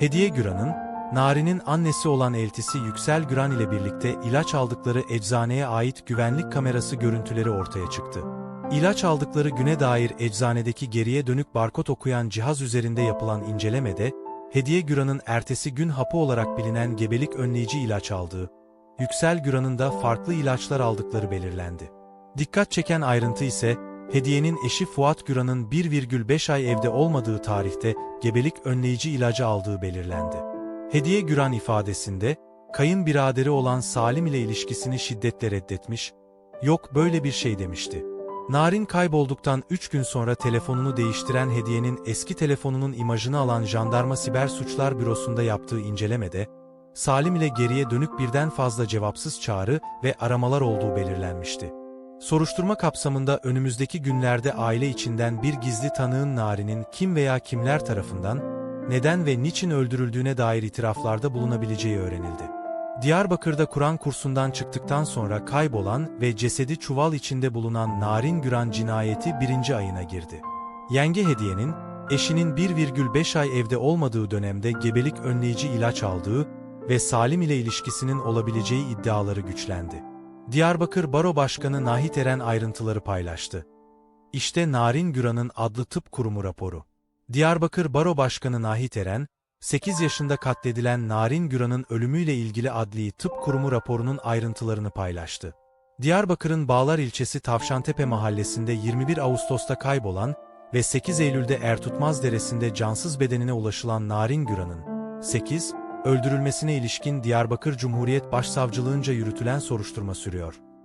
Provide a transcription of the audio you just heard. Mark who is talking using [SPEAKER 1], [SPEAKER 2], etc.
[SPEAKER 1] Hediye Güran'ın, Nari'nin annesi olan eltisi Yüksel Güran ile birlikte ilaç aldıkları eczaneye ait güvenlik kamerası görüntüleri ortaya çıktı. İlaç aldıkları güne dair eczanedeki geriye dönük barkod okuyan cihaz üzerinde yapılan incelemede, Hediye Güran'ın ertesi gün hapı olarak bilinen gebelik önleyici ilaç aldığı, Yüksel Güran'ın da farklı ilaçlar aldıkları belirlendi. Dikkat çeken ayrıntı ise, Hediye'nin eşi Fuat Güran'ın 1,5 ay evde olmadığı tarihte gebelik önleyici ilacı aldığı belirlendi. Hediye Güran ifadesinde, kayınbiraderi olan Salim ile ilişkisini şiddetle reddetmiş, yok böyle bir şey demişti. Narin kaybolduktan 3 gün sonra telefonunu değiştiren Hediye'nin eski telefonunun imajını alan Jandarma Siber Suçlar Bürosu'nda yaptığı incelemede, Salim ile geriye dönük birden fazla cevapsız çağrı ve aramalar olduğu belirlenmişti. Soruşturma kapsamında önümüzdeki günlerde aile içinden bir gizli tanığın Narin'in kim veya kimler tarafından, neden ve niçin öldürüldüğüne dair itiraflarda bulunabileceği öğrenildi. Diyarbakır'da Kur'an kursundan çıktıktan sonra kaybolan ve cesedi çuval içinde bulunan Narin Güran cinayeti birinci ayına girdi. Yenge Hediye'nin, eşinin 1,5 ay evde olmadığı dönemde gebelik önleyici ilaç aldığı ve Salim ile ilişkisinin olabileceği iddiaları güçlendi. Diyarbakır Baro Başkanı Nahit Eren ayrıntıları paylaştı. İşte Narin Güran'ın adlı tıp kurumu raporu. Diyarbakır Baro Başkanı Nahit Eren, 8 yaşında katledilen Narin Güran'ın ölümüyle ilgili adli tıp kurumu raporunun ayrıntılarını paylaştı. Diyarbakır'ın Bağlar ilçesi Tavşantepe mahallesinde 21 Ağustos'ta kaybolan ve 8 Eylül'de Ertutmaz Deresi'nde cansız bedenine ulaşılan Narin Güran'ın 8. öldürülmesine ilişkin Diyarbakır Cumhuriyet Başsavcılığınca yürütülen soruşturma sürüyor.